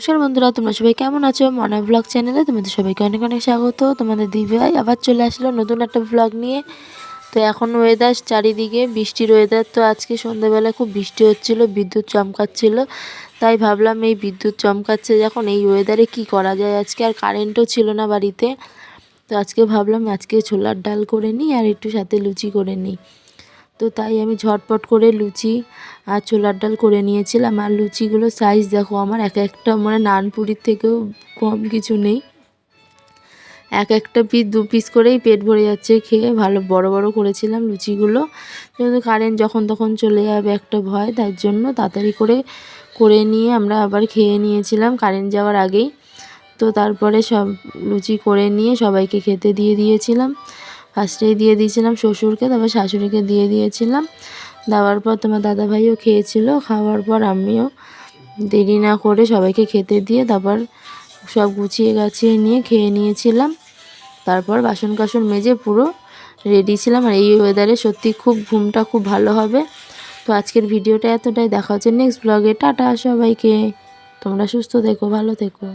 নমস্কার বন্ধুরা, তোমরা সবাই কেমন আছো? মনা ব্লগ চ্যানেলে তোমাদের সবাইকে অনেক অনেক স্বাগত। তোমাদের দিদিভাই আবার চলে আসলো নতুন একটা ব্লগ নিয়ে। তো এখন ওয়েদার চারিদিকে বৃষ্টির ওয়েদার তো আজকে সন্ধ্যাবেলা খুব বৃষ্টি হচ্ছিল, বিদ্যুৎ চমকাচ্ছিল। তাই ভাবলাম এই বিদ্যুৎ চমকাচ্ছে যখন এই ওয়েদারে কি করা যায়? আজকে আর কারেন্টও ছিল না বাড়িতে। তো আজকে ভাবলাম আজকে ছোলার ডাল করে নিই আর একটু সাথে লুচি করে নিই। তো তাই আমি ঝটপট করে লুচি আর ছোলার ডাল করে নিয়েছিলাম। আর লুচিগুলো সাইজ দেখো, আমার এক একটা মানে নানপুরির থেকেও কম কিছু নেই। এক একটা পিস দু পিস করেই পেট ভরে যাচ্ছে। খেয়ে ভালো, বড় বড় করেছিলাম লুচিগুলো। কিন্তু কারেন্ট যখন তখন চলে যাবে একটা ভয়, তার জন্য তাড়াতাড়ি করে করে নিয়ে আমরা আবার খেয়ে নিয়েছিলাম কারেন্ট যাওয়ার আগেই। তো তারপরে সব লুচি করে নিয়ে সবাইকে খেতে দিয়ে দিয়েছিলাম। ফার্স্টেই দিয়ে দিয়েছিলাম শ্বশুরকে, তারপর শাশুড়িকে দিয়ে দিয়েছিলাম। দেওয়ার পর তোমার দাদাভাইও খেয়েছিল, খাওয়ার পর আমিও দেরি না করে সবাইকে খেতে দিয়ে তারপর সব গুছিয়ে গাছিয়ে নিয়ে খেয়ে নিয়েছিলাম। তারপর বাসন কাসন মেজে পুরো রেডি ছিলাম আর এই ওয়েদারে সত্যি খুব ঘুমটা খুব ভালো হবে। তো আজকের ভিডিওটা এতটাই, দেখা হচ্ছে নেক্সট ব্লগে টাটা সবাইকে, তোমরা সুস্থ থেকো, ভালো থেকো।